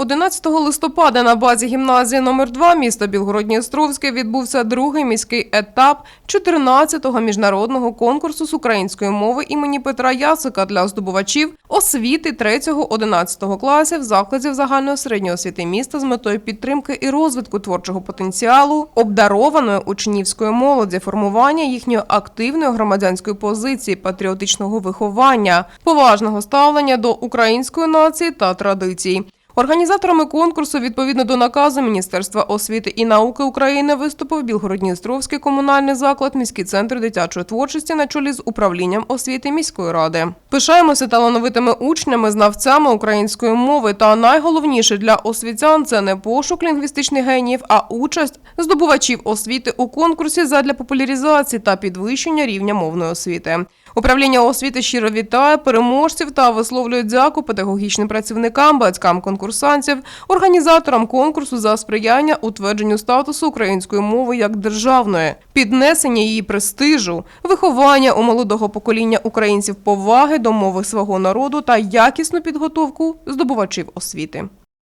11 листопада на базі гімназії номер 2 міста Білгородністровське відбувся другий міський етап 14-го міжнародного конкурсу з української мови імені Петра Ясика для здобувачів освіти 3-11 класів закладів загальної середньої освіти міста з метою підтримки і розвитку творчого потенціалу, обдарованої учнівської молоді, формування їхньої активної громадянської позиції, патріотичного виховання, поважного ставлення до української нації та традицій. Організаторами конкурсу відповідно до наказу Міністерства освіти і науки України виступив Білгородністровський комунальний заклад, міський центр дитячої творчості на чолі з управлінням освіти міської ради. Пишаємося талановитими учнями, знавцями української мови. Та найголовніше для освітян це не пошук лінгвістичних геніїв, а участь здобувачів освіти у конкурсі задля популяризації та підвищення рівня мовної освіти. Управління освіти щиро вітає переможців та висловлює дяку педагогічним працівникам, батькам конкурсантів, організаторам конкурсу за сприяння утвердженню статусу української мови як державної, піднесення її престижу, виховання у молодого покоління українців поваги до мови свого народу та якісну підготовку здобувачів освіти.